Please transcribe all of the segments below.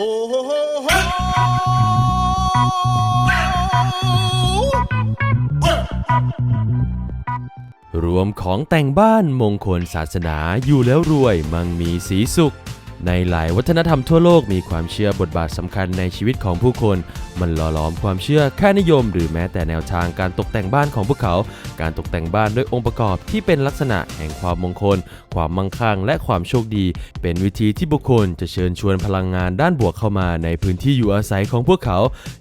โฮโฮโฮโฮรวมของแต่งบ้านมงคลศาสนาอยู่แล้วรวยมั่งมีสีสุข ในหลายวัฒนธรรมทั่วโลกมีความเชื่อบทบาทสำคัญในชีวิตของผู้คน มันหล่อหลอมความเชื่อค่านิยม หรือแม้แต่แนวทางการตกแต่งบ้านของพวกเขา การตกแต่งบ้านด้วยองค์ประกอบที่เป็นลักษณะแห่งความมงคล ความมั่งคั่ง และความโชคดี เป็นวิธีที่บุคคลจะเชิญชวนพลังงานด้านบวกเข้ามาในพื้นที่อยู่อาศัยของพวกเขา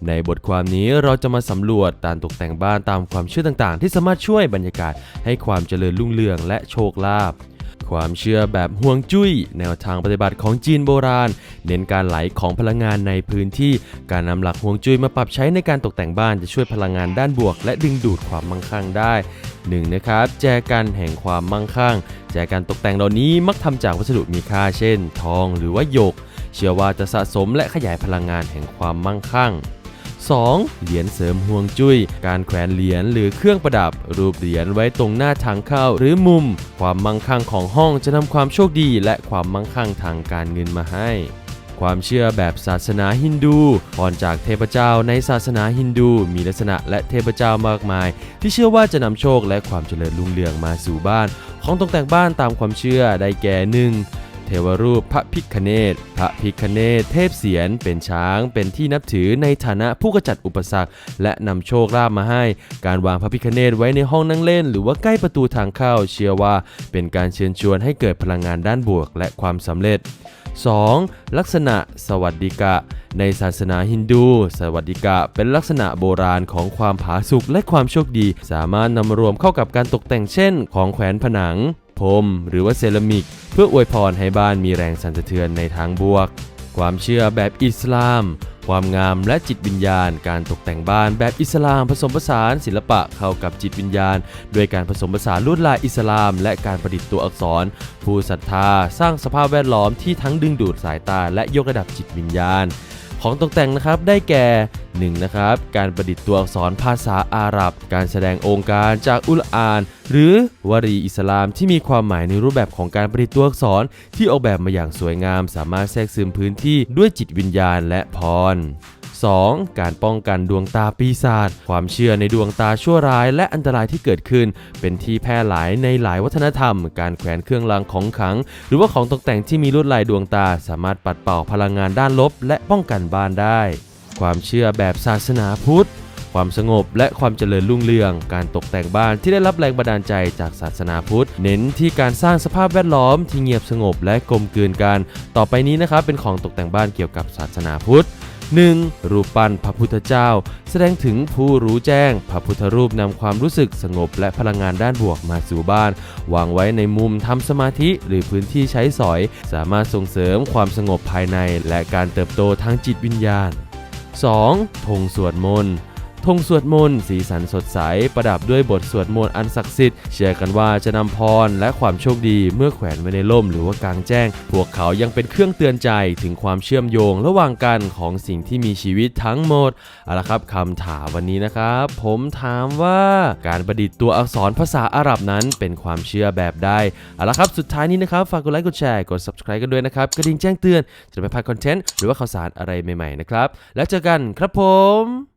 ในบทความนี้เราจะมาสำรวจการตกแต่งบ้านตามความเชื่อต่างๆ ที่สามารถช่วยบรรยากาศให้ความเจริญรุ่งเรืองและโชคลาภ ความเชื่อแบบห่วงจุ้ย แนวทางปฏิบัติของจีนโบราณ เน้นการไหลของพลังงานในพื้นที่ การนำหลักห่วงจุ้ยมาปรับใช้ในการตกแต่งบ้านจะช่วยพลังงานด้านบวก และดึงดูดความมั่งคั่งได้หนึ่งนะครับแจกันแห่งความมั่งคั่ง แจกันตกแต่งเหล่านี้มักทำจากวัสดุมีค่าเช่น ทองหรือว่าหยก เชื่อว่าจะสะสมและขยายพลังงานแห่งความมั่งคั่ง 2. เหรียญเสริมห่วงจุ้ย การแขวนเหรียญหรือเครื่องประดับ รูปเหรียญไว้ตรงหน้าทางเข้าหรือมุม ความมั่งคั่งของห้องจะนำความโชคดีและความมั่งคั่งทางการเงินมาให้ความเชื่อแบบศาสนาฮินดูพรจากเทพเจ้าในศาสนาฮินดู มีลักษณะและเทพเจ้ามากมาย ที่เชื่อว่าจะนำโชคและความเจริญรุ่งเรืองมาสู่บ้าน ของตกแต่งบ้านตามความเชื่อได้แก่หนึ่ง เทวรูปพระพิคเนตพระพิคเนตเทพเสียนเป็นช้างเป็นที่นับถือในฐานะผู้กระจัดอุปสรรค และนำโชคลาภมาให้ การวางพระพิคเนตไว้ในห้องนั่งเล่น หรือว่าใกล้ประตูทางเข้าเชื่อว่า เป็นการเชิญชวนให้เกิดพลังงานด้านบวกและความสำเร็จ 2. ลักษณะสวัสดิกะ ในศาสนาฮินดู สวัสดิกะเป็นลักษณะโบราณของความผาสุกและความโชคดี สามารถนำมารวมเข้ากับการตกแต่งเช่น ของแขวนผนัง พรมหรือว่าเซรามิก เพื่ออวยพรให้บ้านมีแรงสั่นสะเทือนในทางบวก ความเชื่อแบบอิสลาม ความงามและจิตวิญญาณ การตกแต่งบ้านแบบอิสลามผสมผสานศิลปะเข้ากับจิตวิญญาณ โดยการผสมผสานลวดลายอิสลาม และการประดิษฐ์ตัวอักษร ผู้ศรัทธาสร้างสภาพแวดล้อมที่ทั้งดึงดูดสายตาและยกระดับจิตวิญญาณ ของตกแต่งนะครับได้แก่ 1. นะครับการประดิษฐ์ตัวอักษรภาษาอาหรับ การแสดงองค์การจากอุลอาน หรือวรีอิสลามที่มีความหมายในรูปแบบของการประดิษฐ์ตัวอักษรที่ออกแบบมาอย่างสวยงาม สามารถแทรกซึมพื้นที่ด้วยจิตวิญญาณและพร 2. การป้องกันดวงตาปีศาจความเชื่อในดวงตาชั่วร้ายและอันตรายที่เกิดขึ้น เป็นที่แพร่หลายในหลายวัฒนธรรม การแขวนเครื่องรางของขลัง หรือว่าของตกแต่งที่มีลวดลายดวงตา สามารถปัดเป่าพลังงานด้านลบ และป้องกันบ้านได้ ความเชื่อแบบศาสนาพุทธความสงบและความเจริญรุ่งเรือง การตกแต่งบ้านที่ได้รับแรงบันดาลใจจากศาสนาพุทธ เน้นที่การสร้างสภาพแวดล้อมที่เงียบสงบและกลมกลืนกัน ต่อไปนี้นะครับเป็นของตกแต่งบ้านเกี่ยวกับศาสนาพุทธ 1. รูปปั้นพระพุทธเจ้า แสดงถึงผู้รู้แจ้ง พระพุทธรูปนำความรู้สึกสงบและพลังงานด้านบวกมาสู่บ้าน วางไว้ในมุมทำสมาธิหรือพื้นที่ใช้สอย สามารถส่งเสริมความสงบภายใน และการเติบโตทางจิตวิญญาณ 2. ธงสวดมนต์ ธงสวดมนต์สีสันสดใส ประดับด้วยบทสวดมนต์อันศักดิ์สิทธิ์เชื่อกันว่าจะนำพรและความโชคดีเมื่อแขวนไว้ในร่มหรือว่ากลางแจ้ง พวกเขายังเป็นเครื่องเตือนใจถึงความเชื่อมโยงระหว่างกันของสิ่งที่มีชีวิตทั้งหมดเอาละครับคำถามวันนี้นะครับ ผมถามว่าการประดิษฐ์ตัวอักษรภาษาอาหรับนั้นเป็นความเชื่อแบบใดเอาละครับสุดท้ายนี้นะครับฝากกดไลค์กดแชร์กด subscribe กันด้วยนะครับกระดิ่งแจ้งเตือนจะไม่พลาดคอนเทนต์หรือว่าข่าวสารอะไรใหม่ๆนะครับแล้วเจอกันครับผม